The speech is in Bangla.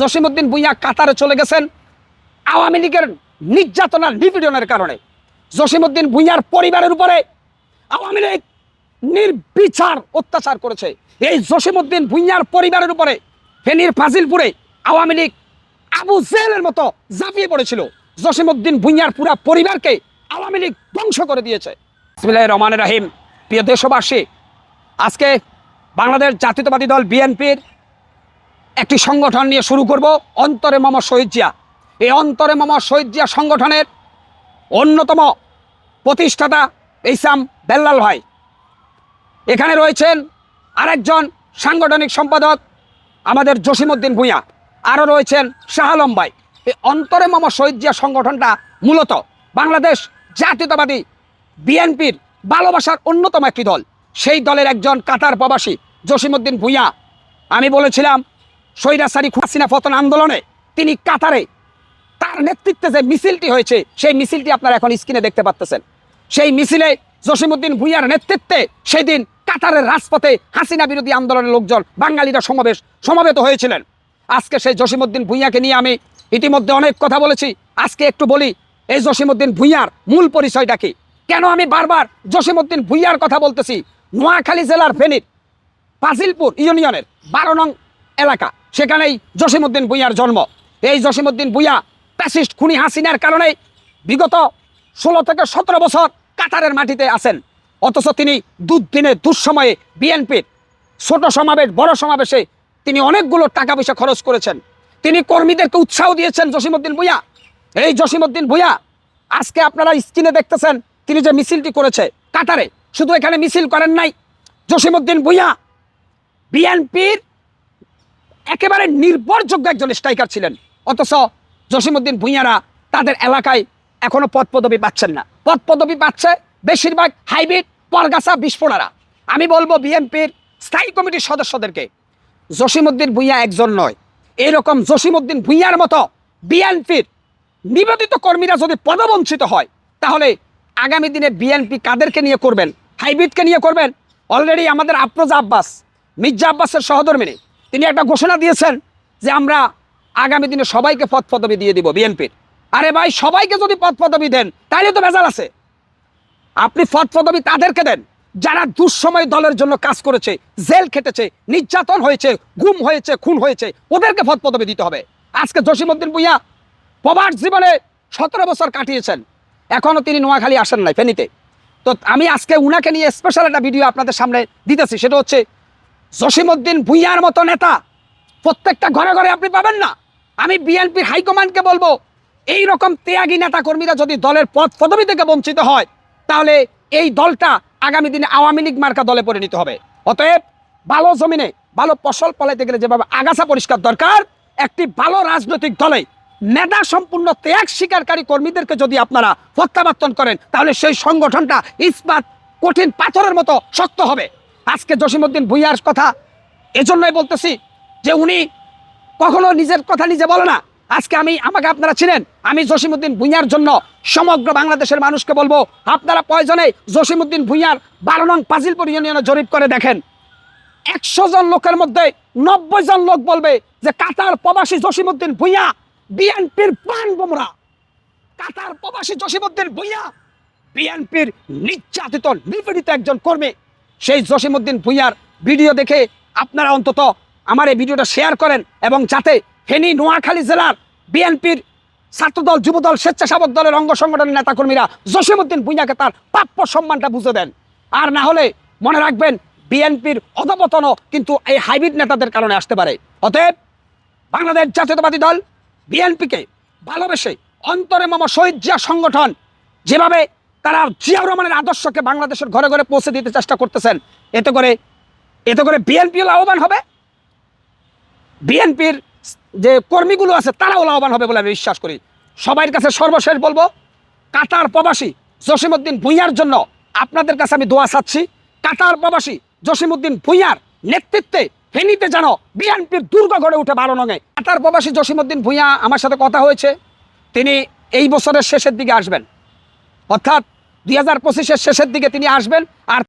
জসিমউদ্দিন ভুইয়া কাতারে চলে গেছেন আওয়ামী লীগের নির্যাতনার নিপীড়নের কারণে। জসিমউদ্দিন ভুইয়ার পরিবারের উপরে আওয়ামী লীগ নির্বিচার অত্যাচার করেছে। এই জসিমউদ্দিন ভুইয়ার পরিবারের উপরে ফেনীর ফাজিলপুরে আওয়ামী লীগ আবু জেলের মতো ঝাঁপিয়ে পড়েছিল। জসিমউদ্দিন ভুইয়ার পুরা পরিবারকে আওয়ামী লীগ ধ্বংস করে দিয়েছে। রহমানির রাহিম। প্রিয় দেশবাসী, আজকে বাংলাদেশ জাতীয়তাবাদী দল বিএনপির একটি সংগঠন নিয়ে শুরু করব, অন্তরে মম শহীদ জিয়া। এই অন্তরে মম শহীদ জিয়া সংগঠনের অন্যতম প্রতিষ্ঠাতা ইসাম বেল্লাল ভাই। এখানে রয়েছেন আরেকজন সাংগঠনিক সম্পাদক আমাদের জসিমউদ্দিন ভূঁইয়া। আরও রয়েছেন শাহ আলম ভাই। এই অন্তরে মম শহীদ জিয়া সংগঠনটা মূলত বাংলাদেশ জাতীয়তাবাদী বিএনপির ভালোবাসার অন্যতম একটি দল। সেই দলের একজন কাতার প্রবাসী জসিমউদ্দিন ভূঁইয়া। আমি বলেছিলাম সৈরাসারি হাসিনা পতন আন্দোলনে তিনি কাতারে তার নেতৃত্বে যে মিছিলটি হয়েছে, সেই মিছিলটি আপনারা এখন স্ক্রিনে দেখতে পাচ্ছেন সেই মিছিলে জসিমউদ্দিন ভুইয়ার নেতৃত্বে সেদিন কাতারের রাজপথে হাসিনা বিরোধী আন্দোলনের লোকজন, বাঙালিরা সমাবেশ, সমাবেত হয়েছিলেন। আজকে সেই জসিমুদ্দিন ভুইয়াকে নিয়ে আমি ইতিমধ্যে অনেক কথা বলেছি। আজকে একটু বলি, এই জসিমুদ্দিন ভুইয়ার মূল পরিচয়টা কি? কেন আমি বারবার জসিমউদ্দিন ভুইয়ার কথা বলতেছি? নোয়াখালী জেলার ফেনীর ফাজিলপুর ইউনিয়নের বারো নং এলাকা। সেখানেই জসিমউদ্দিন ভুইয়ার জন্ম। এই জসিমউদ্দিন ভুইয়া প্যাসিস্ট খুনি হাসিনার কারণে বিগত ষোলো থেকে সতেরো বছর কাতারের মাটিতে আছেন। অথচ তিনি দুদিনে দুঃসময়ে বিএনপির ছোট সমাবেশ, বড় সমাবেশে তিনি অনেকগুলো টাকা পয়সা খরচ করেছেন। তিনি কর্মীদেরকে উৎসাহ দিয়েছেন জসিমউদ্দিন ভুইয়া। এই জসিমউদ্দিন ভুইয়া, আজকে আপনারা স্ক্রিনে দেখতেছেন, তিনি যে মিছিলটি করেছে কাতারে। শুধু এখানে মিছিল করেন নাই। জসিমউদ্দিন ভুইয়া বিএনপির একেবারে নির্ভরযোগ্য একজন স্ট্রাইকার ছিলেন। অথচ জসিমুদ্দিন ভুইয়ারা তাদের এলাকায় এখনও পদ পদবি পাচ্ছেন না। পদ পদবি পাচ্ছে বেশিরভাগ হাইব্রিড পরগাছা বিস্ফোড়ারা আমি বলব বিএনপির স্থায়ী কমিটির সদস্যদেরকে জসিমুদ্দিন ভুইয়া একজন নয়। এরকম জসিমুদ্দিন ভুইয়ার মতো বিএনপির নিবেদিত কর্মীরা যদি পদবঞ্চিত হয়, তাহলে আগামী দিনে বিএনপি কাদেরকে নিয়ে করবেন? হাইব্রিডকে নিয়ে করবেন? অলরেডি আমাদের আফরোজা আব্বাস, মির্জা আব্বাসের সহধর্মিনী। তিনি একটা ঘোষণা দিয়েছেন যে আমরা আগামী দিনে সবাইকে পদ পদবি দিয়ে দিব বিএনপির। আরে ভাই, সবাইকে যদি পদ পদবি দেন তাহলে তো ভেজাল আছে। আপনি পদ পদবি তাদেরকে দেন, যারা দুঃসময় দলের জন্য কাজ করেছে, জেল খেটেছে, নির্যাতন হয়েছে, গুম হয়েছে, খুন হয়েছে, ওদেরকে পদ পদবি দিতে হবে। আজকে জসিমউদ্দিন ভুইয়া প্রবাস জীবনে সতেরো বছর কাটিয়েছেন। এখনও তিনি নোয়াখালী আসেন নাই ফেনীতে। তো আমি আজকে উনাকে নিয়ে স্পেশাল একটা ভিডিও আপনাদের সামনে দিতেছি, সেটা হচ্ছে জসিমউদ্দিন ভুইয়ার মতো নেতা। প্রত্যেকটা ঘরে ঘরে আপনি পাবেন না। আমি বিএনপির হাইকমান্ডকে বলব এই রকম ত্যাগী নেতা কর্মীরা যদি দলের পদ পদবি থেকে বঞ্চিত হয়, তাহলে এই দলটা আগামী দিনে আওয়ামী লীগ মার্কা দলে পরিণত হবে। অতএব ভালো জমিনে, ভালো ফসল ফলাইতে গেলে যেভাবে আগাছা পরিষ্কার দরকার, একটি ভালো রাজনৈতিক দলে নেতা সম্পূর্ণ ত্যাগ স্বীকারী কর্মীদেরকে যদি আপনারা প্রত্যাবর্তন করেন, তাহলে সেই সংগঠনটা ইস্পাত কঠিন পাথরের মতো শক্ত হবে। আজকে জসিমউদ্দিন ভুইয়ার কথা এজন্যই বলতেছি যে উনি কখনো নিজের কথা নিজে বলে না। আজকে আমি, আমাকে আপনারা ছিলেন আমি জসিমউদ্দিন ভুইয়ার জন্য সমগ্র বাংলাদেশের মানুষকে বলব, আপনারা প্রয়োজনে জসিমউদ্দিন ভুইয়ার বারো নং পাজিলপুর ইউনিয়নে জরিপ করে দেখেন। একশো জন লোকের মধ্যে নব্বই জন লোক বলবে যে কাতার প্রবাসী জসিমউদ্দিন ভুইয়া বিএনপির প্রাণ বোমরা। কাতার প্রবাসী জসিমউদ্দিন ভুইয়া বিএনপির নির্যাতিত, নিপীড়িত একজন কর্মী। সেই জসিমুদ্দিন ভুইয়ার ভিডিও দেখে আপনারা অন্তত আমার এই ভিডিওটা শেয়ার করেন এবং যাতে ফেনী নোয়াখালী জেলার বিএনপির ছাত্রদল, যুবদল, স্বেচ্ছাসেবক দলের অঙ্গ সংগঠনের নেতাকর্মীরা জসিমুদ্দিন ভুইয়াকে তার প্রাপ্য সম্মানটা বুঝে দেন। আর না হলে মনে রাখবেন বিএনপির অধপতনও কিন্তু এই হাইব্রিড নেতাদের কারণে আসতে পারে। অতএব বাংলাদেশ জাতীয়তাবাদী দল বিএনপিকে ভালোবেসে অন্তরে মম শহীদ জিয়া সংগঠন যেভাবে তারা জিয়াউর রহমানের আদর্শকে বাংলাদেশের ঘরে ঘরে পৌঁছে দিতে চেষ্টা করতেছেন। এতে করে এতে করে বিএনপিও লাভবান হবে। বিএনপির যে কর্মীগুলো আছে, তারাও লাভবান হবে বলে আমি বিশ্বাস করি। সবার কাছে সর্বশেষ বলব, কাতার প্রবাসী জসিমউদ্দিন ভুইয়ার জন্য আপনাদের কাছে আমি দোয়া চাচ্ছি। কাতার প্রবাসী জসিমউদ্দিন ভুইয়ার নেতৃত্বে ফেনীতে যেন বিএনপির দুর্গ গড়ে উঠে বারো নঙে কাতার প্রবাসী জসিমউদ্দিন ভুইয়া আমার সাথে কথা হয়েছে। তিনি এই বছরের শেষের দিকে আসবেন। অর্থাৎ দুই হাজার পঁচিশের শেষের দিকে তিনি আসবেন আর